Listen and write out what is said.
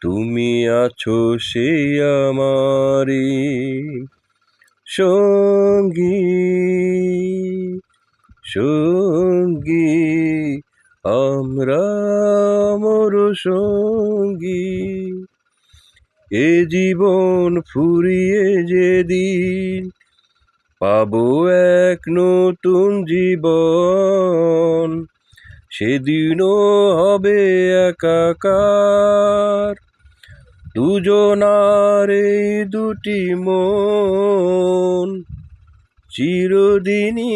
তুমি আছো সে আমারে সঙ্গী সঙ্গী। আমরা মর সঙ্গী। এ জীবন ফুরিয়ে যেদিন পাবো এক নতুন জীবন, সেদিনও হবে একাকার। দুজনার দুটি মন চিরদিনই